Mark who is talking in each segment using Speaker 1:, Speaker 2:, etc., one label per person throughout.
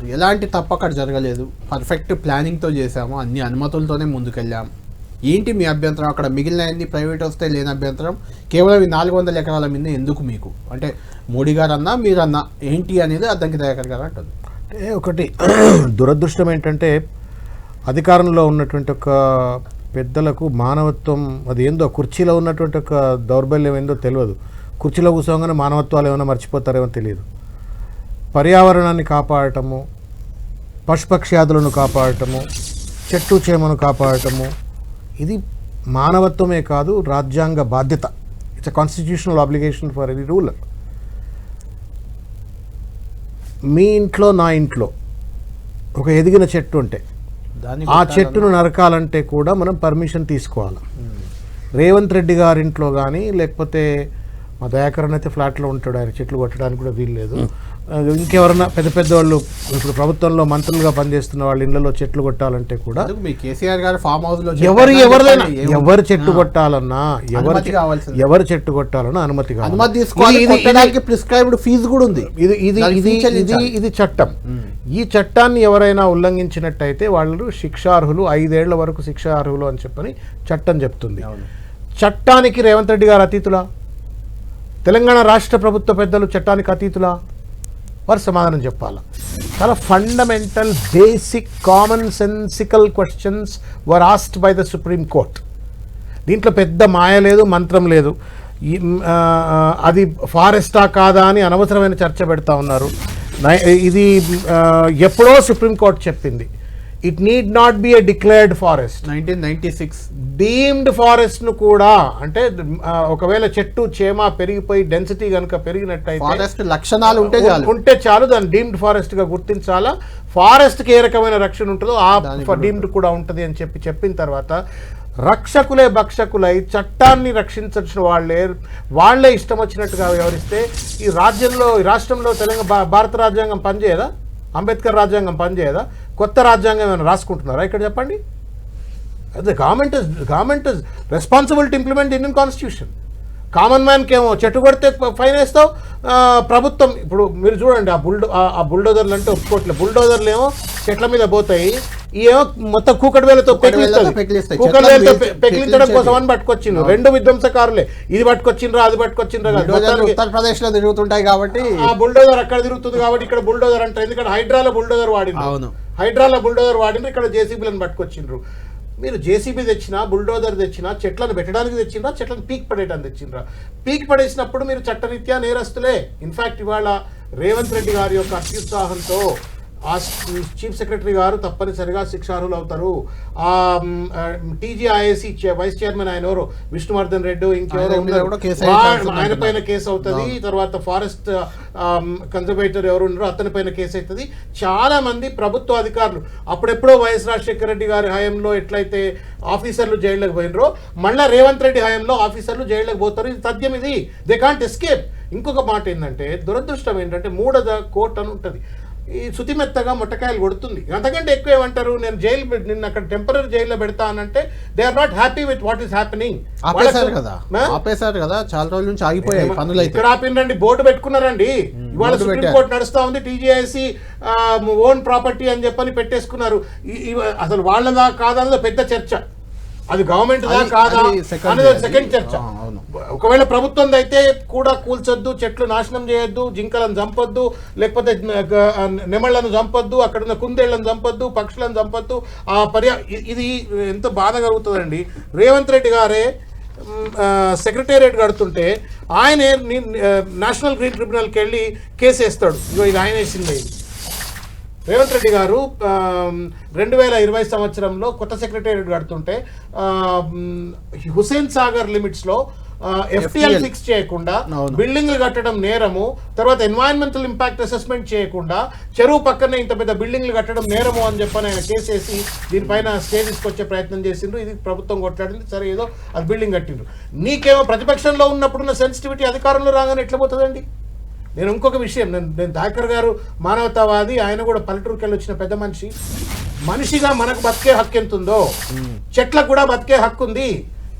Speaker 1: చేశారు ఎలాంటి తప్పు అక్కడ జరగలేదు. పర్ఫెక్ట్ ప్లానింగ్తో చేసాము అన్ని అనుమతులతోనే ముందుకెళ్ళాం. ఏంటి మీ అభ్యంతరం? అక్కడ మిగిలిన అన్ని ప్రైవేట్ వస్తే లేని అభ్యంతరం? కేవలం ఈ నాలుగు వందల ఎకరాల మీద ఎందుకు మీకు? అంటే మోడీ గారు అన్నా మీరన్నా ఏంటి అనేది అద్దంకి దయాకర్ గారు అంటుంది.
Speaker 2: అంటే ఒకటి దురదృష్టం ఏంటంటే అధికారంలో ఉన్నటువంటి ఒక పెద్దలకు మానవత్వం అది ఏందో కుర్చీలో ఉన్నటువంటి ఒక దౌర్బల్యం ఏందో తెలియదు. కుర్చీలో కూర్చోగానే మానవత్వాలు ఏమైనా మర్చిపోతారేమో తెలియదు. పర్యావరణాన్ని కాపాడటము పశుపక్ష్యాదులను కాపాడటము చెట్టు చేమను కాపాడటము ఇది మానవత్వమే కాదు రాజ్యాంగ బాధ్యత. It's a constitutional obligation for any ruler మీ ఇంట్లో నా ఇంట్లో ఒక ఎదిగిన చెట్టు ఉంటే ఆ చెట్టును నరకాలంటే కూడా మనం పర్మిషన్ తీసుకోవాలి. రేవంత్ రెడ్డి గారింట్లో కానీ లేకపోతే మా దయాకరన్ అయితే ఫ్లాట్లో ఉంటాడు. ఆయన చెట్లు కొట్టడానికి కూడా వీలు లేదు. ఇంకెవరన్నా పెద్ద పెద్ద వాళ్ళు ఇప్పుడు ప్రభుత్వంలో మంత్రులుగా పనిచేస్తున్న వాళ్ళ ఇళ్ళలో చెట్లు కొట్టాలంటే కూడా
Speaker 1: మీ కేసీఆర్ గారు ఫామ్ హౌస్లో
Speaker 2: ఎవరు ఎవరిదైనా ఎవరు చెట్టు కొట్టాలన్నా ఎవరు. ఎవరు చెట్టు కొట్టాలన్నా అనుమతి కావాలి.
Speaker 1: ప్రిస్క్రైబ్డ్ ఫీజు కూడా ఉంది.
Speaker 2: ఇది ఇది ఇది ఇది. ఇది చట్టం. ఈ చట్టాన్ని ఎవరైనా ఉల్లంఘించినట్టయితే వాళ్ళు శిక్షార్హులు ఐదేళ్ళ వరకు శిక్షార్హులు అని చెప్పని చట్టం చెప్తుంది. చట్టానికి రేవంత్ రెడ్డి గారు అతీతులా? తెలంగాణ రాష్ట్ర ప్రభుత్వ పెద్దలు చట్టానికి అతీతులా? వారు సమాధానం చెప్పాలా? చాలా fundamental basic common sensical questions were asked by the supreme court దీంట్లో పెద్ద మాయ లేదు మంత్రం లేదు. అది ఫారెస్టా కాదా అని అనవసరమైన చర్చ పెడతా ఉన్నారు. ఇది ఎప్పుడో సుప్రీంకోర్టు చెప్పింది. It need not be a declared forest
Speaker 1: nineteen ninety six
Speaker 2: deemed ఫారెస్ట్ను కూడా అంటే ఒకవేళ చెట్టు చేమ పెరిగిపోయి డెన్సిటీ కనుక పెరిగినట్టయితే
Speaker 1: ఫారెస్ట్ లక్షణాలు ఉంటే చాలు.
Speaker 2: ఉంటే చాలు దాన్ని డీమ్డ్ ఫారెస్ట్గా గుర్తించాలా. ఫారెస్ట్కి ఏ రకమైన రక్షణ ఉంటుందో ఆ డీమ్డ్ కూడా ఉంటుంది. అని చెప్పి చెప్పిన తర్వాత రక్షకులే భక్షకులై చట్టాన్ని రక్షించాల్సిన వాళ్ళే వాళ్ళే ఇష్టం వచ్చినట్టుగా వ్యవహరిస్తే ఈ రాజ్యంలో ఈ రాష్ట్రంలో తెలంగాణ భారత రాజ్యాంగం పనిచేయదా? అంబేద్కర్ రాజ్యాంగం పనిచేయదా? కొత్త రాజ్యాంగం ఏమైనా రాసుకుంటున్నారా? ఇక్కడ చెప్పండి. అదే government is government is responsible constitution common మ్యాన్కి ఏమో చెట్టు కొడితే ఫైన్ వేస్తావు. ప్రభుత్వం ఇప్పుడు మీరు చూడండి ఆ బుల్డో ఆ- బుల్డోజర్లు అంటే ఒప్పుకోట్లే. బుల్డోజర్లు ఏమో చెట్ల మీద పోతాయి. ఏమో మొత్తం కూకటి వేలతో
Speaker 1: కూకటి
Speaker 2: వేలతో పెకిలించడం కోసం. అని పట్టుకొచ్చిండ్రు. రెండు విధ్వంసకారులే. ఇది పట్టుకొచ్చిండ్రా అది పట్టుకొచ్చిండ్రా
Speaker 1: ఉత్తరప్రదేశ్లో తిరుగుతుంటాయి కాబట్టి
Speaker 2: ఆ బుల్డోజర్ అక్కడ తిరుగుతుంది కాబట్టి ఇక్కడ బుల్డోజర్ అంటారు. ఎందుకంటే హైడ్రాలో బుల్డోజర్ వాడిండ్రు.
Speaker 1: అవును.
Speaker 2: హైడ్రాలో బుల్డోజర్ వాడిండ్రు ఇక్కడ జేసీబీలను పట్టుకొచ్చిండ్రు. మీరు జేసీబీ తెచ్చినా బుల్డోజర్ తెచ్చినా చెట్లను పెట్టడానికి తెచ్చిండ్రా చెట్లను పీక్ పడేయడానికి తెచ్చిండ్రా? పీక్ పడేసినప్పుడు మీరు చట్టరీత్యా నేరస్తులే. ఇన్ఫాక్ట్ ఇవాళ రేవంత్ రెడ్డి గారి యొక్క అత్యుత్సాహంతో ఆ చీఫ్ సెక్రటరీ గారు తప్పనిసరిగా శిక్షార్హులు అవుతారు ఆ టీజీఐఎస్సి వైస్ చైర్మన్ ఆయన ఎవరు? విష్ణువర్ధన్ రెడ్డి ఇంకెవరో
Speaker 1: ఆయన
Speaker 2: పైన కేసు అవుతుంది తర్వాత ఫారెస్ట్ కన్జర్వేటర్ ఎవరు ఉన్నారో అతని పైన కేసు అవుతుంది చాలా మంది ప్రభుత్వ అధికారులు అప్పుడెప్పుడో వైఎస్ రాజశేఖర రెడ్డి గారి హయాంలో ఎట్లయితే ఆఫీసర్లు జైళ్ళకి పోయినరో మళ్ళా రేవంత్ రెడ్డి హయాంలో ఆఫీసర్లు జైళ్ళకి పోతారు. ఇది సత్యం ఇది. దే కాంట్ ఎస్కేప్ ఇంకొక మాట ఏంటంటే దురదృష్టం ఏంటంటే మూడద కోర్ట్ అని ఉంటుంది. ఈ శుతిమెత్తగా ముట్టకాయలు కొడుతుంది. అంతకంటే ఎక్కువ ఏమంటారు? నేను జైలు నిన్ను అక్కడ టెంపరీ జైల్లో పెడతా అనంటే they are not happy with what is happening.
Speaker 1: ఆపేశారు కదా. ఆపేశారు కదా. చాలా రోజుల నుంచి ఆగిపోయాయి పనులు
Speaker 2: ఇక్కడ ఆపిండండి బోర్డు పెట్టుకున్నారండి. ఇవాళ
Speaker 1: బోర్డు
Speaker 2: సుప్రీం
Speaker 1: పెట్టారు.
Speaker 2: కోర్టు నడుస్తా ఉంది టీజీఐసి ఓన్ ప్రాపర్టీ అని చెప్పని పెట్టేసుకున్నారు. అసలు వాళ్ళదా కాదా పెద్ద చర్చ. అది గవర్నమెంట్ కాదా. సెకండ్ చర్చ. ఒకవేళ ప్రభుత్వం అయితే కూడా కూల్చొద్దు చెట్లు నాశనం చేయొద్దు జింకలను చంపొద్దు లేకపోతే నెమళ్ళను చంపొద్దు అక్కడ ఉన్న కుందేళ్ళను చంపొద్దు పక్షులను చంపొద్దు ఆ పర్యా ఇది ఎంత బాధ కలుగుతుందండి రేవంత్ రెడ్డి గారే సెక్రటేరియట్ కడుతుంటే ఆయనే నేషనల్ గ్రీన్ ట్రిబ్యునల్కి వెళ్ళి కేసు వేస్తాడు. ఇగో ఇది ఆయన వేసింది. రేవంత్ రెడ్డి గారు రెండు వేల ఇరవై సంవత్సరంలో కొత్త సెక్రటేరియట్ కడుతుంటే హుసేన్ సాగర్ లిమిట్స్లో ఎఫ్టీఎల్. ఫిక్స్ చేయకుండా. బిల్డింగ్లు కట్టడం నేరము తర్వాత ఎన్వైరన్మెంటల్ ఇంపాక్ట్ అసెస్మెంట్ చేయకుండా చెరువు పక్కనే ఇంత పెద్ద బిల్డింగ్లు కట్టడం నేరము అని చెప్పని ఆయన కేసేసి దీనిపైన స్టే తీసుకొచ్చే ప్రయత్నం చేసిండ్రు. ఇది ప్రభుత్వం కొట్లాడింది. సరే ఏదో అది బిల్డింగ్ కట్టిండ్రు. నీకేమో ప్రతిపక్షంలో ఉన్నప్పుడున్న సెన్సిటివిటీ అధికారంలో రాగానే ఎట్లా పోతుందండి? నేను ఇంకొక విషయం నేను నేను దాకర్ గారు మానవతావాది ఆయన కూడా పల్లెటూరుకి వెళ్ళి వచ్చిన పెద్ద మనిషి. మనిషిగా మనకు బతికే హక్కు ఎంత ఉందో చెట్లకు కూడా బతికే హక్కు ఉంది.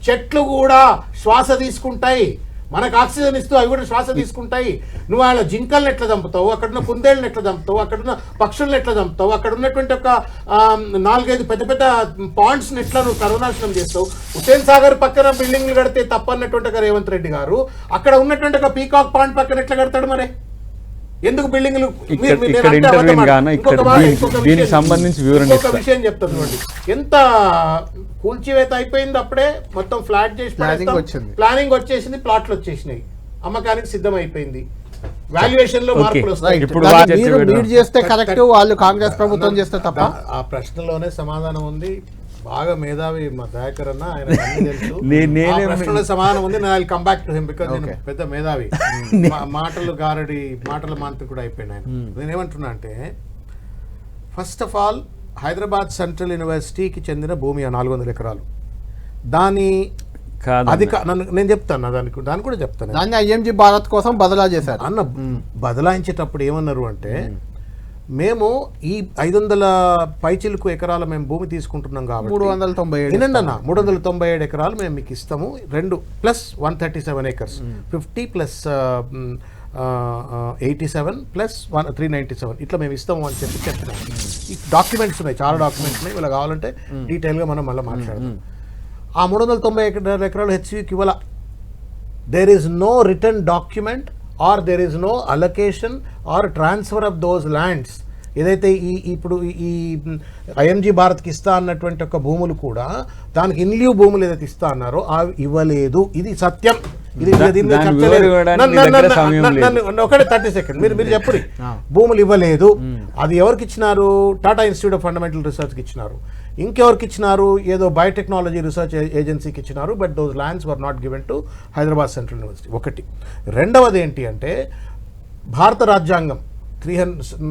Speaker 2: చెట్లు కూడా శ్వాస తీసుకుంటాయి. మనకు ఆక్సిజన్ ఇస్తూ అవి కూడా శ్వాస తీసుకుంటాయి. నువ్వు వాళ్ళ జింకల్ని ఎట్లా చంపుతావు? అక్కడున్న కుందేళ్ళని ఎట్లా చంపుతావు? అక్కడున్న పక్షుల్ని ఎట్లా చంపుతావు? అక్కడ ఉన్నటువంటి ఒక నాలుగైదు పెద్ద పెద్ద పాండ్స్ని ఎట్లా నువ్వు సర్వనాశనం చేస్తావు? హుసేన్ సాగర్ పక్కన బిల్డింగ్లు కడితే తప్పన్నటువంటి రేవంత్ రెడ్డి గారు అక్కడ ఉన్నటువంటి ఒక పీకాక్ పాండ్ పక్కన ఎట్లా కడతాడు మరి? ఎందుకు బిల్డింగ్లు?
Speaker 3: ఇక్కడ-
Speaker 2: మాట,
Speaker 3: దీనికి- సంబంధించి వివరణ ఇస్తా.
Speaker 2: విషయం చెప్తాను చూడండి. ఎంత కూల్చివేత అయిపోయింది అప్పుడే మొత్తం ఫ్లాట్ చేసి పడేస్తాం.
Speaker 1: వచ్చింది.
Speaker 2: ప్లానింగ్ వచ్చేసింది ప్లాట్లు వచ్చేసినాయి. అమ్మకానికి సిద్ధం అయిపోయింది
Speaker 3: వాల్యుయేషన్లో.
Speaker 2: మార్పులు వస్తాయి.
Speaker 1: మీరు చేస్తే కరెక్ట్. వాళ్ళు కాంగ్రెస్ ప్రభుత్వం చేస్తే తప్ప.
Speaker 2: ఆ ప్రశ్నలోనే సమాధానం ఉంది. బాగా మేధావి మా దయాకర్ అన్న ఆయన
Speaker 3: నేనే-
Speaker 2: సమాధానం ఉంది నేను come back to him because నేను. పెద్ద మేధావి. మా- మాటలు గారడి మాటల మాంత్రికుడు అయిపోయాను ఆయన. నేను ఏమంటున్నా అంటే first of all Hyderabad central యూనివర్సిటీకి చెందిన భూమి ఆ నాలుగు వందల ఎకరాలు. దాని
Speaker 3: కాదు
Speaker 2: అది నేను చెప్తాను దానికి దాన్ని కూడా చెప్తాను.
Speaker 1: దాన్ని ఐఎంజీ భారత్ కోసం బదలా చేశారు
Speaker 2: అన్న బదలాయించేటప్పుడు ఏమన్నారు అంటే మేము ఈ ఐదు వందల పైచిలుకు ఎకరాల మేము భూమి తీసుకుంటున్నాం కాబట్టి
Speaker 1: మూడు వందల తొంభై ఏడు
Speaker 2: వినండి అన్న మూడు వందల తొంభై ఏడు ఎకరాలు మేము మీకు ఇస్తాము. రెండు plus one thirty seven acres fifty plus eighty seven plus one three ninety seven. ఇట్లా మేము ఇస్తాము అని చెప్పి చెప్తున్నాం ఈ డాక్యుమెంట్స్ ఉన్నాయి చాలా డాక్యుమెంట్స్ ఉన్నాయి. ఇలా కావాలంటే డీటెయిల్గా మనం మళ్ళీ మాట్లాడదాం. ఆ మూడు వందల తొంభై ఎకరాల హెచ్సికి ఇవ్వాల. There is no written document or there is no allocation or transfer of those lands. ఏదైతే ఈ ఇప్పుడు ఈ- ఐఎంజీ భారత్కి ఇస్తా అన్నటువంటి ఒక భూములు కూడా దానికి ఇన్లివ్ భూములు ఏదైతే ఇస్తా అన్నారో అవి ఇవ్వలేదు. ఇది సత్యం. ఇది
Speaker 3: నీ
Speaker 2: ఒకటే థర్టీ సెకండ్ మీరు మీరు చెప్పండి. భూములు ఇవ్వలేదు. అది ఎవరికి ఇచ్చినారు? టాటా ఇన్స్టిట్యూట్ ఆఫ్ ఫండమెంటల్ రీసెర్చ్కి ఇచ్చినారు. ఇంకెవరికి ఇచ్చినారు? ఏదో బయోటెక్నాలజీ రీసెర్చ్ ఏజెన్సీకి ఇచ్చినారు but those lands were not given to Hyderabad central university. ఒకటి. రెండవది ఏంటి అంటే భారత రాజ్యాంగం three hundred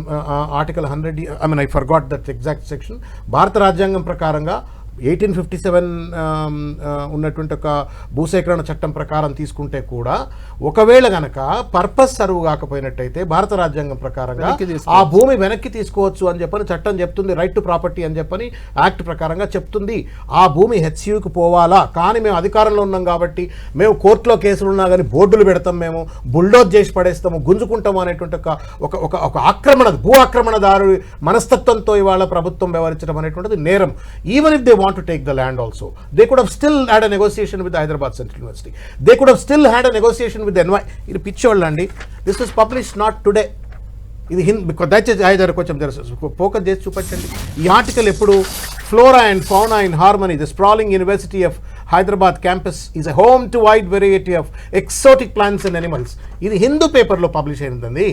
Speaker 2: article hundred I mean I forgot that exact section భారత రాజ్యాంగం ప్రకారంగా ఎయిటీన్ ఫిఫ్టీ సెవెన్ ఉన్నటువంటి ఒక భూసేకరణ చట్టం ప్రకారం తీసుకుంటే కూడా ఒకవేళ గనక పర్పస్ సర్వ్ కాకపోయినట్టయితే భారత రాజ్యాంగం ప్రకారంగా. ఆ భూమి వెనక్కి తీసుకోవచ్చు అని చెప్పని చట్టం చెప్తుంది రైట్ టు ప్రాపర్టీ అని చెప్పని యాక్ట్ ప్రకారంగా చెప్తుంది. ఆ భూమి హెచ్సియుకి పోవాలా? కానీ మేము అధికారంలో ఉన్నాం కాబట్టి మేము కోర్టులో కేసులు ఉన్నా కానీ బోర్డులు పెడతాం మేము బుల్డోజ్ చేసి పడేస్తాము గుంజుకుంటాము అనేటువంటి ఒక ఒక ఒక ఒక ఆక్రమణ భూ ఆక్రమణదారు మనస్తత్వంతో ఇవాళ ప్రభుత్వం వ్యవహరించడం అనేటువంటిది నేరం. Even if they want want to take the land also they could have still had a negotiation Hyderabad Central University. They could have still had a negotiation with the NY. ఇది పిచ్చోళ్ళు అండి this is publish not today ఇది హింద్ దయచేసి ఐదారు కొంచెం focus చేసి చూపించండి. ఈ ఆర్టికల్ ఎప్పుడు flora and fauna in harmony the sprawling university of Hyderabad campus is a home to wide variety of exotic plants and animals ఇది హిందూ పేపర్లో పబ్లిష్ అయిందండి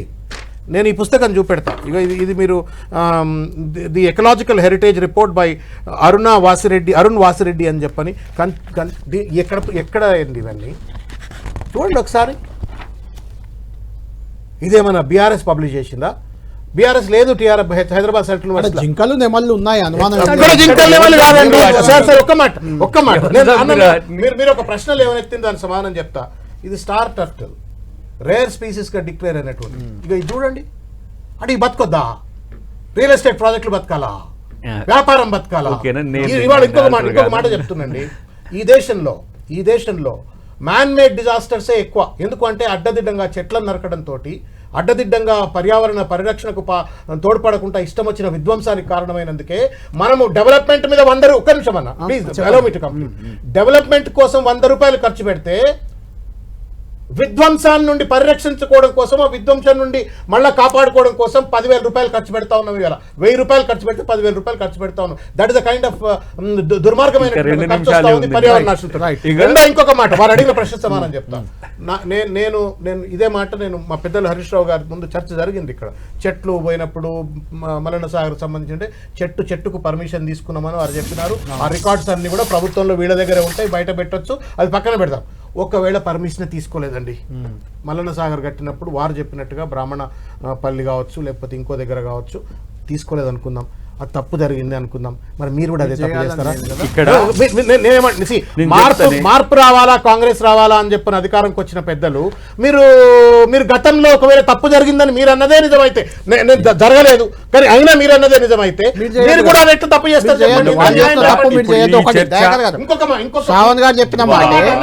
Speaker 2: నేను ఈ పుస్తకం చూపెడతా. ఇక ఇది ఇది మీరు the ecological heritage report by Aruna Vasireddy Arun Vasireddy అని చెప్పని. కన్ కన్ ది- ఎక్కడ ఎక్కడ అయింది ఇవన్నీ? చూడండి ఒకసారి. ఇదేమన్నా బీఆర్ఎస్ పబ్లిష్ చేసిందా? బీఆర్ఎస్ లేదు టీఆర్ఎఫ్ హైదరాబాద్ సెంట్రల్.
Speaker 1: జింకలు నెమళ్ళు ఉన్నాయి అనుమానం
Speaker 2: సార్ సార్ ఒక్క మాట ఒక్క మాట. మీరు మీరు ఒక ప్రశ్న లేవనెత్తిన దాని సమాధానం చెప్తా. ఇది స్టార్ టర్టల్. రేర్ స్పీసీస్గా డిక్లేర్ అయినటువంటి. ఇక ఇది చూడండి. అంటే ఈ బతకొద్దా? రియల్ ఎస్టేట్ ప్రాజెక్టులు బతకాలా. వ్యాపారం బతకాలా? ఇవాళ ఇంకొక మాట ఇంకొక. మాట చెప్తుందండి ఈ దేశంలో ఈ దేశంలో మ్యాన్ మేడ్ డిజాస్టర్సే ఎక్కువ. ఎందుకంటే అడ్డదిడ్డంగా చెట్లను నరకడం తోటి అడ్డదిడ్డంగా పర్యావరణ పరిరక్షణకు తోడ్పడకుండా ఇష్టం వచ్చిన విధ్వంసానికి కారణమైనందుకే మనము డెవలప్మెంట్ మీద వంద ఒక్క నిమిషం అన్న. ప్లీజ్ డెవలప్మెంట్ కోసం వంద రూపాయలు ఖర్చు పెడితే విధ్వంసాన్ని నుండి పరిరక్షించుకోవడం కోసం ఆ విధ్వంసం నుండి మళ్ళీ కాపాడుకోవడం కోసం పదివేల రూపాయలు ఖర్చు పెడతా ఉన్నాం ఇవాళ. వెయ్యి రూపాయలు ఖర్చు పెడితే పదివేల రూపాయలు ఖర్చు పెడతా ఉన్నాం. That is the kind of దుర్మార్గమైన ఖర్చు వస్తా ఉంది. పర్యావరణ రెండో ఇంకొక మాట వారు అడిగిన ప్రశ్న సమానం చెప్తా. నా- నే- నేను నేను ఇదే మాట నేను మా పెద్దలు హరీష్ రావు గారి ముందు చర్చ జరిగింది ఇక్కడ. చెట్లు పోయినప్పుడు మలన సాగర్ సంబంధించి చెట్టు చెట్టుకు పర్మిషన్ తీసుకున్నామని వారు చెప్పినారు. ఆ రికార్డ్స్ అన్ని కూడా ప్రభుత్వంలో వీళ్ళ దగ్గరే ఉంటాయి బయట పెట్టొచ్చు అది పక్కన పెడదాం. ఒకవేళ పర్మిషన్ తీసుకోలేదండి. మల్లన్న సాగర్ కట్టినప్పుడు వారు చెప్పినట్టుగా బ్రాహ్మణ పల్లి కావచ్చు లేకపోతే ఇంకో దగ్గర కావచ్చు తీసుకోలేదు అనుకుందాం అది తప్పు జరిగింది అనుకుందాం మరి మీరు కూడా అదే తప్పు చేస్తారా.
Speaker 3: ఇక్కడ
Speaker 2: మార్పు. మార్పు రావాలా కాంగ్రెస్ రావాలా అని చెప్పిన అధికారంకి వచ్చిన పెద్దలు మీరు మీరు గతంలో ఒకవేళ తప్పు జరిగిందని మీరు అన్నదే నిజమైతే జరగలేదు కానీ అయినా మీరు అన్నదే నిజమైతే
Speaker 1: మీరు
Speaker 2: కూడా అది ఎట్లా తప్పు చేస్తారు.
Speaker 3: ఇప్పుడు
Speaker 1: శ్రావణ్ గారు చెప్పిన గా చేయండి.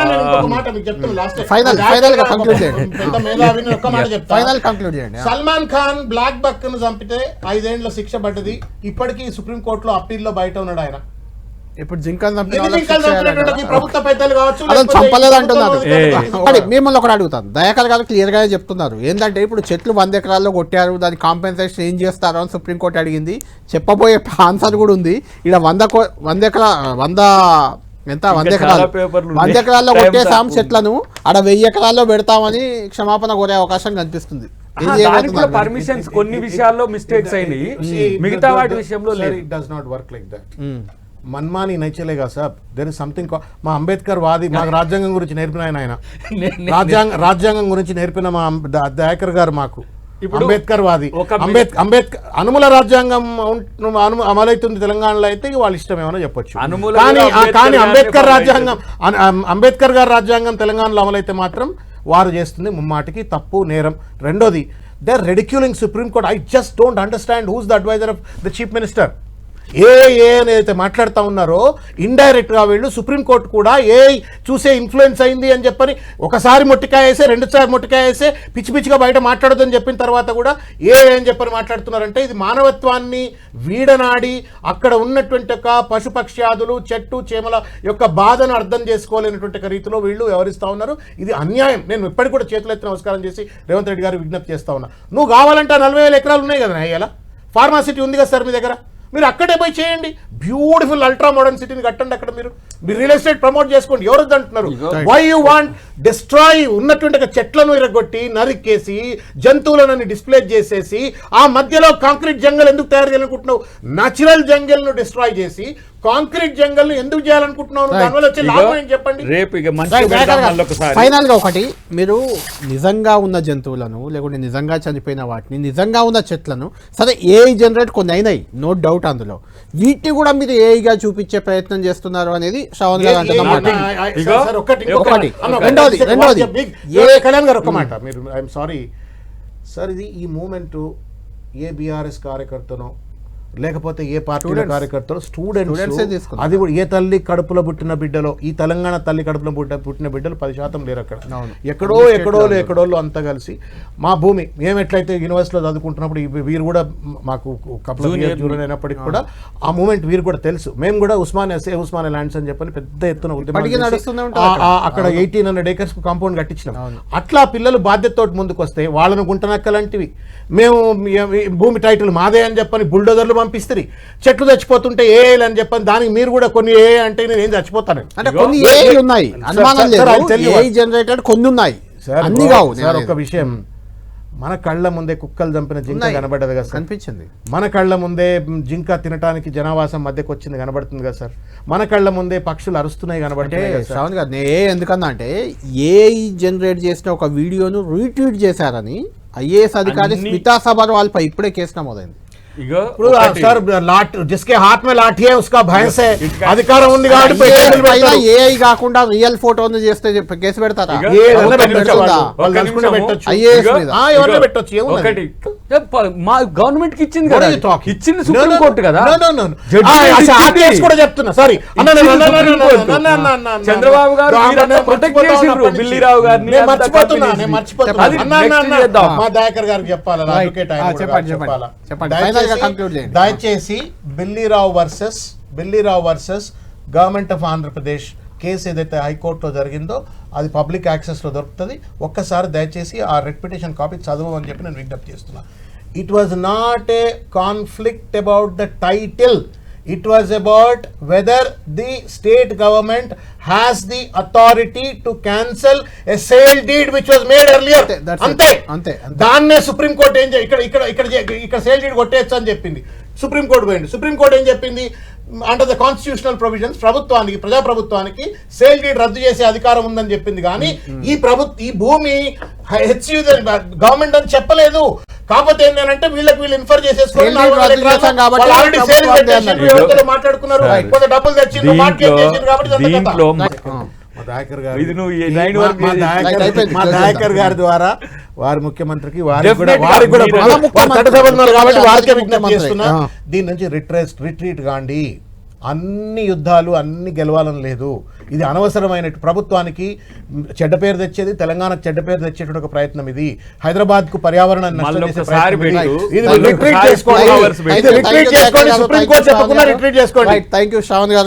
Speaker 1: ఫైనల్ కంక్లూడ్ చేయండి ఆ.
Speaker 2: సల్మాన్ ఖాన్ బ్లాక్ బక్ను చంపితే ఐదేండ్ల శిక్ష పడ్డది ఇప్పటికీ సుప్రీం కోర్టులో అప్పీల్లో బయట ఉన్నాడు ఆయన.
Speaker 1: ఇప్పుడు
Speaker 2: జింకలు
Speaker 1: శిక్ష
Speaker 2: చంపినటువంటి
Speaker 1: చేయాలంటారా?
Speaker 2: ప్రభుత్వ పెద్దలు కావచ్చు
Speaker 1: అతను
Speaker 2: లేకపోతే
Speaker 1: చంపలేదు అంటున్నారు
Speaker 2: ప్రభుత్వం
Speaker 3: ఏ.
Speaker 1: ఒకటి మిమ్మల్ని ఒకటి అడుగుతాను. దయాకర్ గారు క్లియర్ గానే చెప్తున్నారు. ఏంటంటే ఇప్పుడు చెట్లు వంద ఎకరాల్లో కొట్టారు దాని కాంపెన్సేషన్ ఏం చేస్తారు అని సుప్రీంకోర్టు అడిగింది. చెప్పబోయే ఆన్సర్ కూడా ఉంది. ఇక్కడ వంద కో- వంద ఎకరా వంద ఎంత? వంద ఎకరాలు. వంద ఎకరాల్లో కొట్టేసాం. చెట్లను ఆడ వెయ్యి ఎకరాల్లో పెడతామని క్షమాపణ కోరే అవకాశం కనిపిస్తుంది.
Speaker 3: దానికి కూడా? పర్మిషన్స్ కొన్ని విషయాల్లో మిస్టేక్స్ అయినాయి. మిగతా వాటి విషయంలో లేదు.
Speaker 2: It does not work like that. మన్మాని నైచలేగా సార్ దెర్ ఇస్ సంథింగ్ మా అంబేద్కర్ వాది మాకు రాజ్యాంగం గురించి నేర్పిన ఆయన. ఆయన రాజ్యాంగ రాజ్యాంగం గురించి నేర్పిన మా దయాకర్ గారు మాకు. అంబేద్కర్ వాది. అంబేద్కర్ అంబేద్కర్ అనుముల రాజ్యాంగం అమలవుతుంది తెలంగాణలో అయితే వాళ్ళ ఇష్టం ఏమైనా చెప్పొచ్చు. కానీ కానీ అంబేద్కర్ రాజ్యాంగం అంబేద్కర్ గారి రాజ్యాంగం తెలంగాణలో అమలైతే మాత్రం వారు చేస్తుంది ముమ్మాటికి తప్పు నేరం. రెండోది they are ridiculing supreme court I just don't understand who's the adviser of the chief minister uh uh అని అయితే మాట్లాడుతూ ఉన్నారో ఇండైరెక్ట్గా వీళ్ళు సుప్రీంకోర్టు కూడా ఏ చూసే ఇన్ఫ్లుయెన్స్ అయింది అని చెప్పని ఒకసారి మొట్టికాయ వేసే రెండుసారి మొట్టికాయ వేసే పిచ్చి పిచ్చిగా బయట మాట్లాడదని చెప్పిన తర్వాత కూడా ఏ అని చెప్పని మాట్లాడుతున్నారంటే ఇది మానవత్వాన్ని వీడనాడి అక్కడ ఉన్నటువంటి ఒక పశుపక్ష్యాదులు చెట్టు చేమల యొక్క బాధను అర్థం చేసుకోలేనటువంటి రీతిలో వీళ్ళు వ్యవహరిస్తూ ఉన్నారు. ఇది అన్యాయం. నేను ఇప్పటికి కూడా చేతులెత్తి నమస్కారం చేసి రేవంత్ రెడ్డి గారు విజ్ఞప్తి చేస్తా ఉన్నా. నువ్వు కావాలంటే నలభై వేల ఎకరాలు ఉన్నాయి కదా అయ్యేలా ఫార్మాసిటీ ఉంది కదా సార్ మీ దగ్గర? మీరు అక్కడే పోయి చేయండి. బ్యూటిఫుల్ అల్ట్రా మోడర్న్ సిటీని కట్టండి అక్కడ మీరు. మీరు రియల్ ఎస్టేట్ ప్రమోట్ చేసుకోండి. ఎవరు అంటున్నారు వై యూ వాంట్ డిస్ట్రాయ్ ఉన్నటువంటి ఒక చెట్లను ఇరగొట్టి నరికేసి జంతువులను డిస్ప్లే చేసేసి ఆ మధ్యలో కాంక్రీట్ జంగల్ ఎందుకు తయారు చేయాలనుకుంటున్నావు? న్యాచురల్ జంగల్ను డిస్ట్రాయ్ చేసి కాంక్రీట్ జంగల్ను ఎందుకు చేయాలనుకుంటున్నావు?
Speaker 1: Right.
Speaker 2: దానివల్ల వచ్చే లాభం ఏం చెప్పండి?
Speaker 3: రేపు ఇక.
Speaker 1: ఫైనల్గా ఒకటి మీరు నిజంగా ఉన్న జంతువులను లేకుంటే నిజంగా చనిపోయిన వాటిని నిజంగా ఉన్న చెట్లను సరే ఏఐ జనరేట్ కొన్ని అయినాయి నో డౌట్ అందులో. వీటిని కూడా మీరు ఏఐగా చూపించే ప్రయత్నం చేస్తున్నారు అనేది శ్రవణ్ గారు అంటున్న మాట.
Speaker 3: ఇగో,
Speaker 2: సార్, ఒకటి
Speaker 1: రెండోది, రెండోది. ఏ
Speaker 2: కళ్యాణ్ గారు ఒక మాట. మీరు ఐఎమ్ సారీ సార్ ఇది ఈ మూమెంట్ ఏ బీఆర్ఎస్ కార్యకర్తనో లేకపోతే ఏ పార్టీ. కార్యకర్తలు స్టూడెంట్స్. అది కూడా ఏ తల్లి కడుపులో పుట్టిన బిడ్డలో ఈ తెలంగాణ తల్లి కడుపులో పుట్టిన పుట్టిన బిడ్డలు పది శాతం లేరు అక్కడ. ఎక్కడో ఎక్కడో ఎక్కడోళ్ళు అంతా కలిసి మా భూమి మేము ఎట్లయితే యూనివర్సిటీలో చదువుకుంటున్నప్పుడు వీరు కూడా మాకు కపుల్ జూనియర్ అయినప్పటికీ కూడా ఆ మూమెంట్ వీరు కూడా తెలుసు మేము కూడా ఉస్మానియా సే ఉస్మానియా ల్యాండ్స్ అని చెప్పని పెద్ద ఎత్తున
Speaker 1: అక్కడ.
Speaker 2: ఎయిటీన్ హండ్రెడ్ ఏకర్స్ కాంపౌండ్ కట్టించినాం. అట్లా పిల్లలు బాధ్యతతో ముందుకు వస్తే వాళ్ళను గుంటనక్కలాంటివి మేము భూమి టైటిల్ మాదే అని చెప్పని బుల్డోజర్లు పంపిస్తారు చెట్లు చచ్చిపోతుంటే ఏ అని చెప్పని దానికి మీరు కూడా కొన్ని ఏ అంటే నేను ఏం చచ్చిపోతాను?
Speaker 1: అంటే కొన్ని
Speaker 2: ఏ- ఏ-
Speaker 1: ఉన్నాయి? అనుమానం లేదు. జనరేటెడ్ కొన్ని ఉన్నాయి.
Speaker 2: సార్
Speaker 1: అన్ని కావు
Speaker 2: సార్ ఒక విషయం. మన కళ్ళ ముందే కుక్కలు చంపిన జింక. కనబడ్డది కదా
Speaker 1: కనిపించింది.
Speaker 2: మన కళ్ళ ముందే జింక తినటానికి జనావాసం మధ్యకు వచ్చింది కనబడుతుంది కదా సార్? మన కళ్ళ ముందే పక్షులు అరుస్తున్నాయి సార్?
Speaker 1: శ్రావణ్ గారు నేను ఏ ఎందుకన్నా అంటే ఏఐ జనరేట్ చేసిన ఒక వీడియోను రీట్వీట్ చేశారని ఐఏఎస్ అధికారి స్మితా సబర్వాల్ పై ఇప్పుడే కేసు నమోదైంది.
Speaker 2: ఇప్పుడు ఆ
Speaker 3: ఒకటి.
Speaker 2: సార్ లాట్ జిస్కే హాత్ మే లాఠీ హై ఉస్కా భైంస్ హై
Speaker 3: ఇటుక-
Speaker 2: అధికారం ఉంది కాబట్టి పోయి
Speaker 1: IAS
Speaker 2: కేసులు
Speaker 1: పైన
Speaker 2: పెడతారు.
Speaker 1: ఏఐ కాకుండా రియల్ ఫోటోను చేస్తే చెప్ప- కేసు పెడతారా
Speaker 3: ఇక
Speaker 2: ఏదైనా
Speaker 1: ప్రభుత్వం
Speaker 2: పెట్టొచ్చు
Speaker 1: పెడుతుందా?
Speaker 2: వాళ్ళు. వాళ్ళు
Speaker 3: ఒక్క
Speaker 2: తలుచుకుంటే
Speaker 3: నిమిషము.
Speaker 2: పెట్టొచ్చు.
Speaker 1: IAS
Speaker 3: ఇగో,
Speaker 1: మీద.
Speaker 2: ఆ, ఎవరైనా
Speaker 3: ఇగో,
Speaker 2: పెట్టొచ్చు, ఏమున్నది?
Speaker 3: ఒకటి చెప్ప- మా గవర్నమెంట్కి ఇచ్చింది కదా? ఇచ్చింది సుప్రీం కోర్టు కదా.
Speaker 2: కేసు కూడా చెప్తున్నా సారీ.
Speaker 3: చంద్రబాబు గారు చేసిండ్రు. బిల్లీరావు గారిని
Speaker 2: నేను
Speaker 3: అంతా
Speaker 2: మర్చిపోతున్నా
Speaker 3: కంపెనీస్ని.
Speaker 2: నేను మర్చిపోతున్నా
Speaker 3: అది
Speaker 2: అన్న, అన్న,
Speaker 3: next
Speaker 2: అన్న,
Speaker 3: చేద్దాం.
Speaker 2: మా దయాకర్ గారికి చెప్పాలా
Speaker 1: Right.
Speaker 2: అడ్వకేట్ ఆయన
Speaker 1: ఆ,
Speaker 2: కూడా
Speaker 1: చెప్పండి,
Speaker 2: దయచేసి-
Speaker 1: conclude చేయండి.
Speaker 2: దయచేసి Billirao versus Billirao versus government of Andhra Pradesh case ఏదైతే హైకోర్టులో జరిగిందో అది పబ్లిక్ యాక్సెస్లో దొరుకుతుంది ఒక్కసారి దయచేసి ఆ రెప్యుటేషన్ కాపీ చదువు అని చెప్పి నేను విజ్ఞప్తి చేస్తున్నా it was not a conflict about the title it was about whether the state government has the authority to cancel a sale deed which was made earlier
Speaker 1: అంతే, it.
Speaker 2: అంతే. దాన్నే సుప్రీంకోర్టు ఏం చే- ఇక్కడ ఇక్కడ ఇక్కడ ఇక్కడ సేల్ డీడ్ కొట్టేయచ్చు అని చెప్పింది. సుప్రీంకోర్టు పోయింది సుప్రీంకోర్టు ఏం చెప్పింది? అండర్ ద కాన్స్టిట్యూషనల్ ప్రొవిజన్స్ ప్రభుత్వానికి ప్రజాప్రభుత్వానికి సేల్ డీడ్ రద్దు చేసే అధికారం ఉందని చెప్పింది. కానీ ఈ ప్రభుత్వ ఈ భూమి హెచ్యు గవర్నమెంట్ అని చెప్పలేదు. కాకపోతే ఏంటంటే వీళ్ళకి వీళ్ళు ఇన్ఫర్. ఎవరితో మాట్లాడుకున్నారు. కొంత డబ్బులు తెచ్చిండ్రు మార్కెట్ చేసిండ్రు కాబట్టి దయాకర్ గారు ద్వారా వారి ముఖ్యమంత్రికి. దీని నుంచి రిట్రెస్ట్ రిట్రీట్ కాండి అన్ని యుద్ధాలు అన్ని గెలవాలని లేదు. ఇది అనవసరమైన ప్రభుత్వానికి చెడ్డ పేరు తెచ్చేది తెలంగాణకు చెడ్డ పేరు తెచ్చేటువంటి ఒక ప్రయత్నం ఇది. హైదరాబాద్కు పర్యావరణాన్ని రిట్రీట్ చేసుకోండి. సుప్రీంకోర్టు చెప్పకుండా రిట్రీట్ చేసుకోండి.
Speaker 1: థ్యాంక్ యూ శ్రావణ్ గారు.